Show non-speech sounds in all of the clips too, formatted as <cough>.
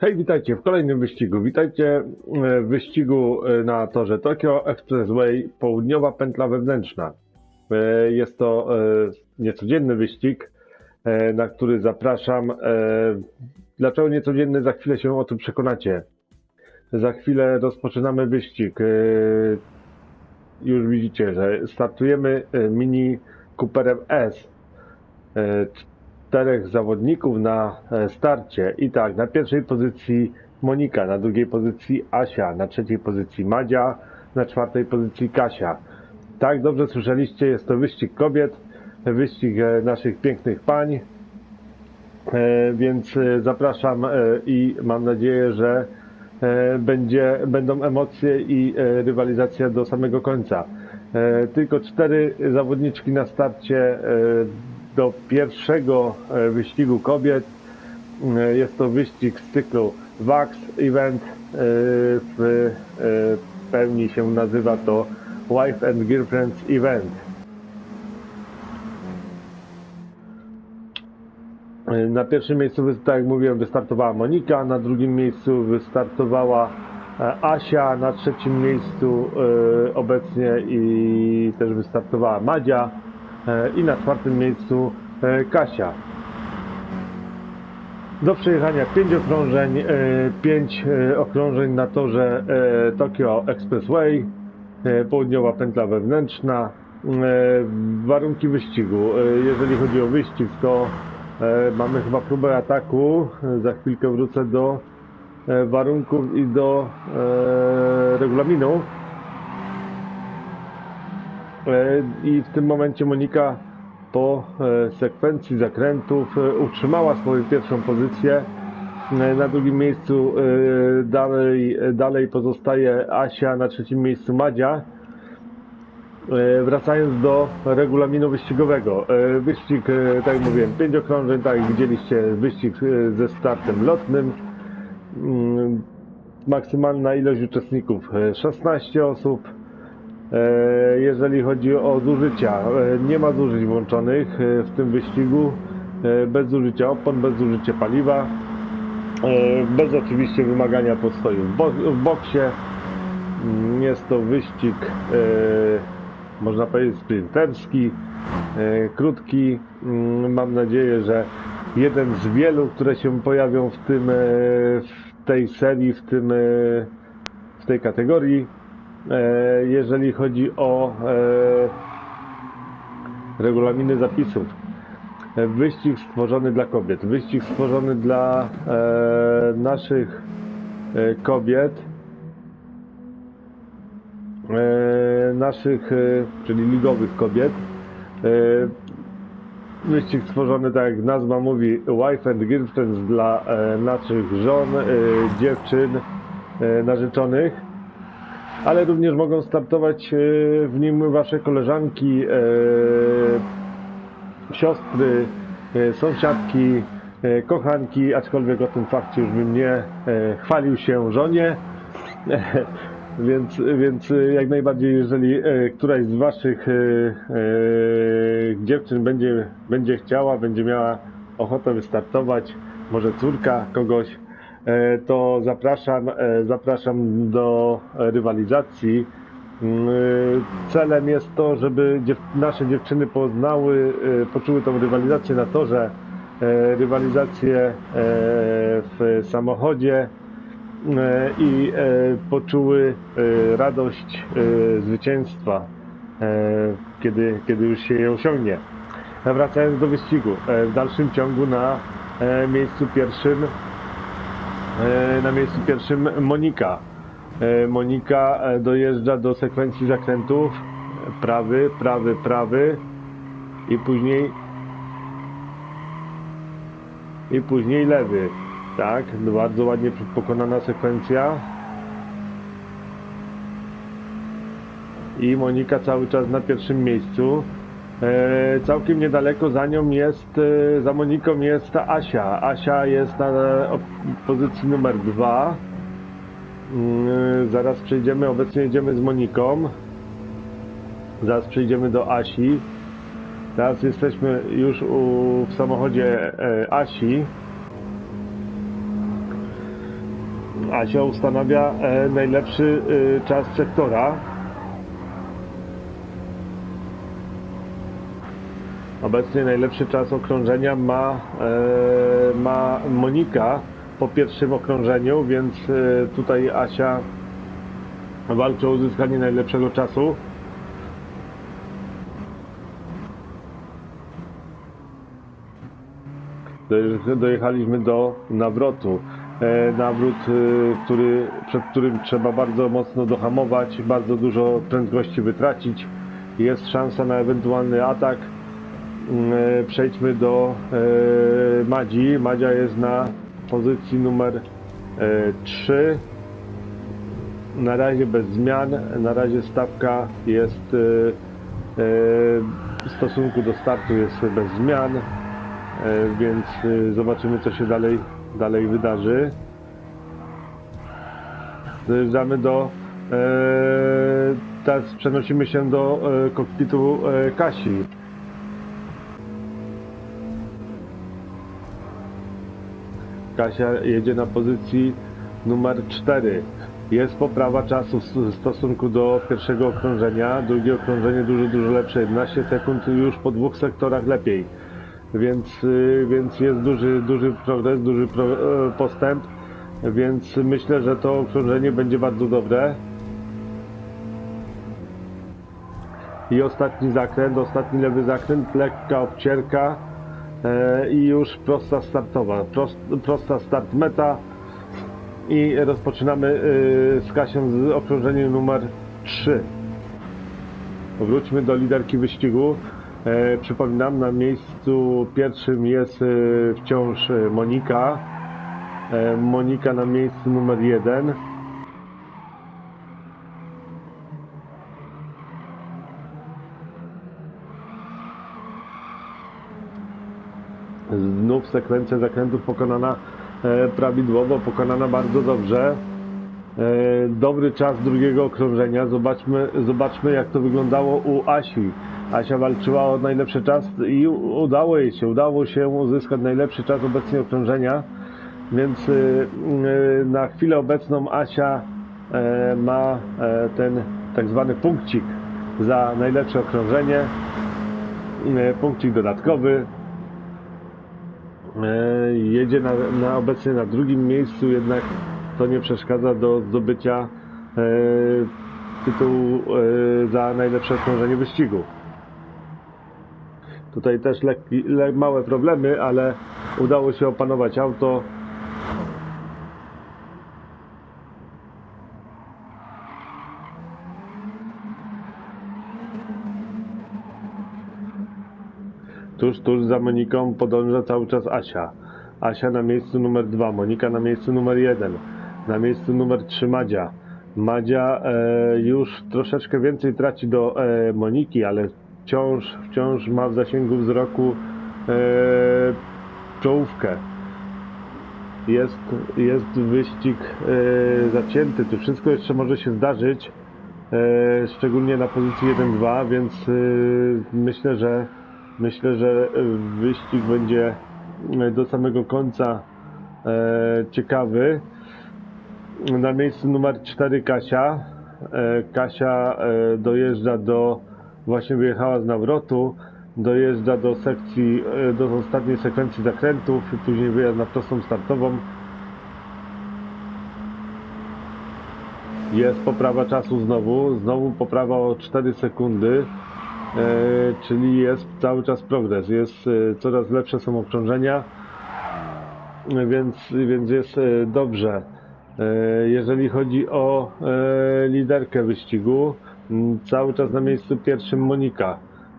Hej, witajcie w kolejnym wyścigu. Witajcie e, w wyścigu e, na torze Tokyo Expressway Południowa Pętla Wewnętrzna. E, Jest to niecodzienny wyścig, na który zapraszam. Dlaczego niecodzienny? Za chwilę się o tym przekonacie. Za chwilę rozpoczynamy wyścig. Już widzicie, że startujemy Mini Cooperem S. Czterech zawodników na e, starcie. I tak, na pierwszej pozycji Monika, na drugiej pozycji Asia, na trzeciej pozycji Madzia, na czwartej pozycji Kasia. Tak, dobrze słyszeliście, jest to wyścig kobiet, wyścig e, naszych pięknych pań. E, Więc zapraszam i mam nadzieję, że będzie, będą emocje i rywalizacja do samego końca. Tylko cztery zawodniczki na starcie do pierwszego e, wyścigu kobiet. E, Jest to wyścig z cyklu VAX Event. E, W pełni się nazywa to Wife and Girlfriends Event. Na pierwszym miejscu, tak jak mówiłem, wystartowała Monika, na drugim miejscu wystartowała Asia, na trzecim miejscu obecnie i też wystartowała Madzia i na czwartym miejscu e, Kasia. Do przejechania 5 okrążeń, 5 okrążeń na torze e, Tokyo Expressway, e, południowa pętla wewnętrzna. E, Warunki wyścigu. E, Jeżeli chodzi o wyścig, to e, mamy chyba próbę ataku. E, Za chwilkę wrócę do e, warunków i do e, regulaminu. E, I w tym momencie Monika po e, sekwencji zakrętów e, utrzymała swoją pierwszą pozycję. Na drugim miejscu dalej, dalej pozostaje Asia, na trzecim miejscu Madzia. Wracając do regulaminu wyścigowego. Wyścig, tak jak mówiłem, pięć okrążeń, tak jak widzieliście, wyścig ze startem lotnym. Mm, Maksymalna ilość uczestników e, 16 osób. E, Jeżeli chodzi o zużycia, e, nie ma zużyć włączonych e, w tym wyścigu. Bez zużycia opon, bez zużycia paliwa. Bez oczywiście wymagania postoju w, bo w boksie. Mm, Jest to wyścig, można powiedzieć, sprinterski, krótki. Mm, Mam nadzieję, że jeden z wielu, które się pojawią w, tym, w tej serii, w, tym, w tej kategorii. E, Jeżeli chodzi o e, regulaminy zapisów. E, Wyścig stworzony dla kobiet, wyścig stworzony dla naszych kobiet, naszych, czyli ligowych kobiet. Wyścig stworzony, tak jak nazwa mówi, Wife and Girlfriends dla naszych żon, dziewczyn, narzeczonych, ale również mogą startować e, w nim wasze koleżanki, e, siostry, e, sąsiadki, kochanki, aczkolwiek o tym fakcie już bym nie chwalił się żonie. <laughs> Więc, więc jak najbardziej, jeżeli któraś z Waszych dziewczyn będzie, będzie chciała, będzie miała ochotę wystartować, może córka kogoś, to zapraszam, e, zapraszam do rywalizacji. Mm, e, Celem jest to, żeby nasze dziewczyny poznały, e, poczuły tą rywalizację na torze, e, rywalizację e, w samochodzie, e, i e, poczuły e, radość e, zwycięstwa, e, kiedy, kiedy już się je osiągnie. Wracając do wyścigu, e, w dalszym ciągu na e, miejscu pierwszym e, na miejscu pierwszym Monika. E, Monika e, dojeżdża do sekwencji zakrętów prawy, prawy, prawy i później i później lewy. Tak, bardzo ładnie pokonana sekwencja. I Monika cały czas na pierwszym miejscu. E, całkiem niedaleko za nią jest, e, za Moniką jest Asia. Asia jest na pozycji numer dwa. Mm, zaraz przejdziemy, obecnie jedziemy z Moniką. Zaraz przejdziemy do Asi. Teraz jesteśmy już u, w samochodzie e, Asi. Asia ustanawia e, najlepszy e, czas sektora. Obecnie najlepszy czas okrążenia ma, e, ma Monika po pierwszym okrążeniu, więc e, tutaj Asia walczy o uzyskanie najlepszego czasu. Doje- Dojechaliśmy do nawrotu. E, Nawrót, który, przed którym trzeba bardzo mocno dohamować, bardzo dużo prędkości wytracić. Jest szansa na ewentualny atak. Mm, e, Przejdźmy do e, Madzi. Madzia jest na pozycji numer 3. Na razie bez zmian. Na razie stawka jest e, e, w stosunku do startu jest bez zmian. E, więc e, zobaczymy co się dalej, dalej wydarzy. Dojeżdżamy do e, teraz przenosimy się do e, kokpitu e, Kasi. Kasia jedzie na pozycji numer 4. Jest poprawa czasu w st- w stosunku do pierwszego okrążenia. Drugie okrążenie dużo, dużo lepsze. 11 sekund już po dwóch sektorach lepiej. Więc, y, więc jest duży, duży progres, duży pro, e, postęp. Więc myślę, że to okrążenie będzie bardzo dobre. I ostatni zakręt, ostatni lewy zakręt, lekka obcierka i już prosta startowa, prost, prosta start meta i rozpoczynamy e, z Kasią z okrążeniem numer 3. Wróćmy do liderki wyścigu. E, przypominam, na miejscu pierwszym jest e, wciąż e, Monika. E, Monika na miejscu numer 1. Znów sekwencja zakrętów pokonana e, prawidłowo, pokonana bardzo dobrze. E, dobry czas drugiego okrążenia. Zobaczmy, zobaczmy jak to wyglądało u Asi. Asia walczyła o najlepszy czas i udało jej się, udało się uzyskać najlepszy czas obecnie okrążenia. Więc y, na chwilę obecną Asia e, ma e, ten tak zwany punkcik za najlepsze okrążenie. E, punkcik dodatkowy. E, jedzie na, na obecnie na drugim miejscu, jednak to nie przeszkadza do zdobycia e, tytułu e, za najlepsze okrążenie wyścigu. Tutaj też lekki, le, małe problemy, ale udało się opanować auto. Tuż, tuż za Moniką podąża cały czas Asia. Asia na miejscu numer 2, Monika na miejscu numer 1, na miejscu numer 3 Madzia. Madzia e, już troszeczkę więcej traci do e, Moniki, ale wciąż, wciąż ma w zasięgu wzroku e, czołówkę. Jest, jest wyścig e, zacięty, tu wszystko jeszcze może się zdarzyć, e, szczególnie na pozycji 1-2, więc e, myślę, że myślę, że e, wyścig będzie e, do samego końca e, ciekawy. Na miejscu numer 4 Kasia. Kasia dojeżdża do, właśnie wyjechała z nawrotu, dojeżdża do sekcji, do ostatniej sekwencji zakrętów, później wyjazd na prostą startową. Jest poprawa czasu znowu, znowu poprawa o 4 sekundy, czyli jest cały czas progres, jest e, coraz lepsze są okrążenia, e, więc, więc jest e, dobrze. E, Jeżeli chodzi o e, liderkę wyścigu, cały czas na miejscu pierwszym Monika.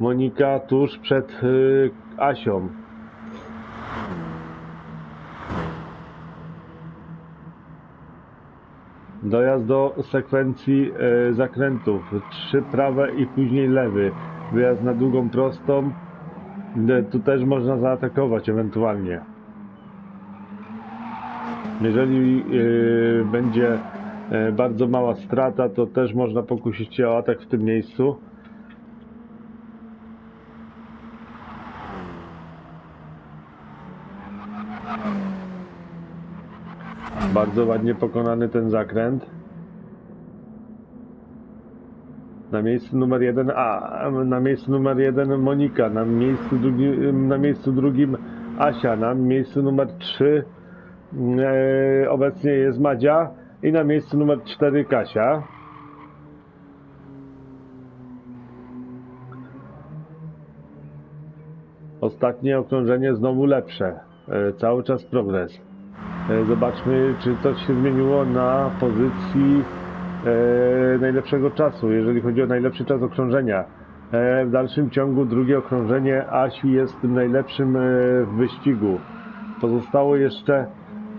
Monika tuż przed e, Asią. Dojazd do sekwencji e, zakrętów. Trzy prawe i później lewy. Wyjazd na długą prostą. E, Tu też można zaatakować ewentualnie. Jeżeli e, będzie bardzo mała strata, to też można pokusić się o atak w tym miejscu. Bardzo ładnie pokonany ten zakręt. Na miejscu numer jeden, a na miejscu numer jeden Monika, na miejscu, drugi, na miejscu drugim Asia, na miejscu numer trzy e, obecnie jest Madzia i na miejscu numer cztery Kasia. Ostatnie okrążenie znowu lepsze. E, Cały czas progres. E, Zobaczmy, czy coś się zmieniło na pozycji e, najlepszego czasu, jeżeli chodzi o najlepszy czas okrążenia. E, w dalszym ciągu drugie okrążenie Asi jest tym najlepszym e, w wyścigu. Pozostało jeszcze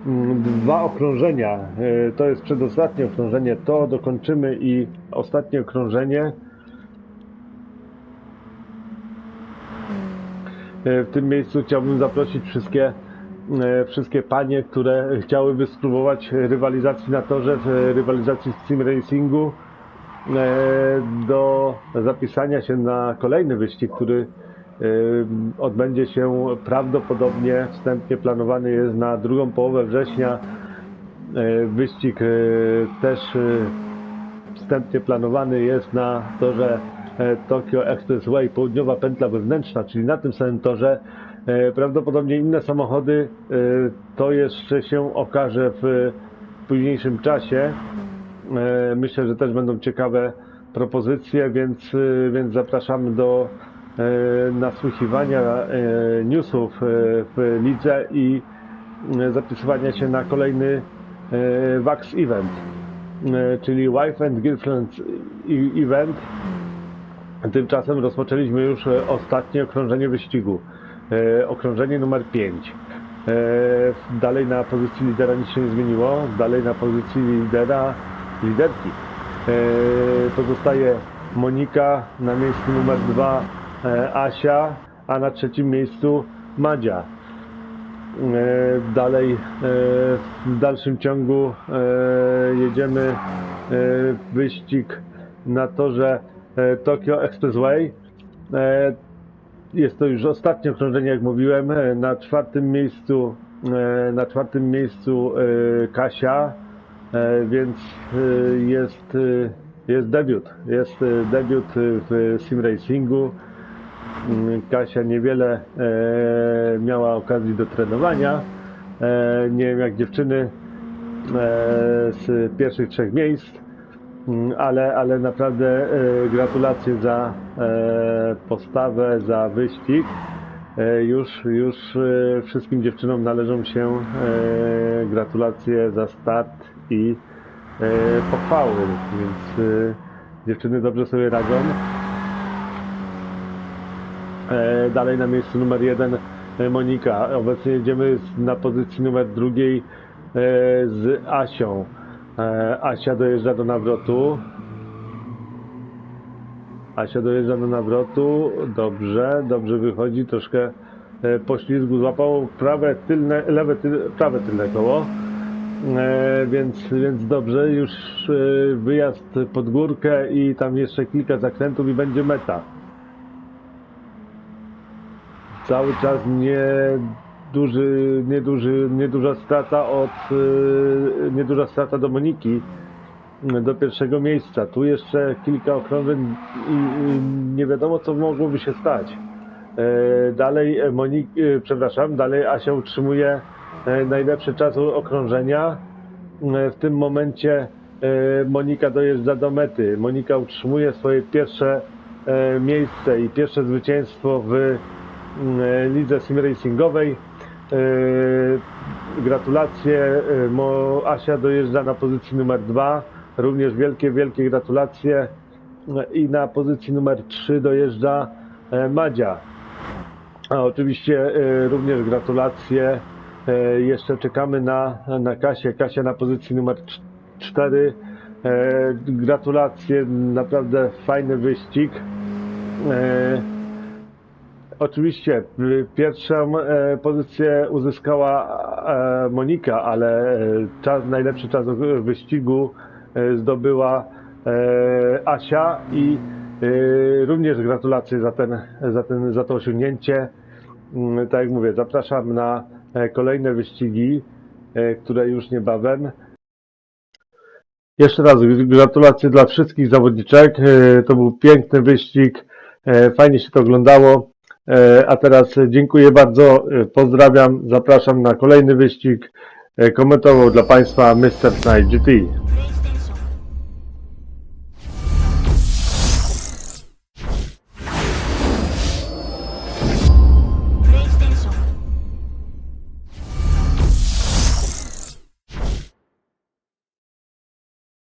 mm, dwa okrążenia. E, to jest przedostatnie okrążenie. To dokończymy i ostatnie okrążenie. E, W tym miejscu chciałbym zaprosić wszystkie, wszystkie panie, które chciałyby spróbować rywalizacji na torze, w rywalizacji w sim racingu, e, do zapisania się na kolejny wyścig, który e, odbędzie się prawdopodobnie, wstępnie planowany jest na drugą połowę września. E, Wyścig e, też e, wstępnie planowany jest na torze e, Tokyo Expressway, południowa pętla wewnętrzna, czyli na tym samym torze. E, Prawdopodobnie inne samochody, e, to jeszcze się okaże w późniejszym czasie. E, Myślę, że też będą ciekawe propozycje, więc, więc zapraszamy do nasłuchiwania newsów w lidze i zapisywania się na kolejny WAX event czyli Wife and Girlfriend Event. Tymczasem rozpoczęliśmy już ostatnie okrążenie wyścigu. E, Okrążenie numer 5. Dalej na pozycji lidera nic się nie zmieniło. Dalej na pozycji lidera, liderki. E, Pozostaje Monika, na miejscu numer 2 Asia, a na trzecim miejscu Madzia. E, Dalej e, w dalszym ciągu e, jedziemy e, wyścig na torze e, Tokyo Expressway. Jest to już ostatnie okrążenie, jak mówiłem. E, Na czwartym miejscu e, na czwartym miejscu e, Kasia, więc jest, jest debiut. Jest debiut w sim racingu. Mm, Kasia niewiele miała okazji do trenowania. Nie wiem jak dziewczyny z pierwszych trzech miejsc, ale, ale naprawdę e, gratulacje za e, postawę, za wyścig. E, już już wszystkim dziewczynom należą się gratulacje za start i pochwały, więc dziewczyny dobrze sobie radzą. Dalej na miejscu numer jeden Monika. Obecnie jedziemy na pozycji numer drugiej z Asią. E, Asia dojeżdża do nawrotu. Asia dojeżdża do nawrotu. Dobrze, dobrze wychodzi. Troszkę e, poślizgu złapało prawe tylne, lewe tyl, prawe tylne koło. E, więc, więc dobrze, już wyjazd pod górkę i tam jeszcze kilka zakrętów i będzie meta cały czas nie duży, nieduży, nieduża strata od yy, nieduża strata do Moniki yy, do pierwszego miejsca. Tu jeszcze kilka okrążeń i, nie wiadomo co mogłoby się stać. Yy, Dalej e, Monik, yy, przepraszam, dalej Asia utrzymuje e, najlepszy czas okrążenia. W tym momencie e, Monika dojeżdża do mety. Monika utrzymuje swoje pierwsze e, miejsce i pierwsze zwycięstwo w e, lidze sim racingowej. E, Gratulacje. E, Mo- Asia dojeżdża na pozycji numer dwa. Również wielkie, wielkie gratulacje. I na pozycji numer 3 dojeżdża e, Madzia. A oczywiście również gratulacje. Jeszcze czekamy na, na Kasię. Kasia na pozycji numer 4. Gratulacje, naprawdę fajny wyścig. Oczywiście y, pierwszą e, pozycję uzyskała e, Monika, ale e, czas, najlepszy czas wyścigu zdobyła Asia i również gratulacje za, ten, za, ten, za to osiągnięcie. Mm, Tak jak mówię, zapraszam na kolejne wyścigi. które już niebawem. Jeszcze raz gratulacje dla wszystkich zawodniczek. To był piękny wyścig. Fajnie się to oglądało. E, A teraz dziękuję bardzo. e, Pozdrawiam. Zapraszam na kolejny wyścig. E, Komentował dla Państwa Mr. Night GT.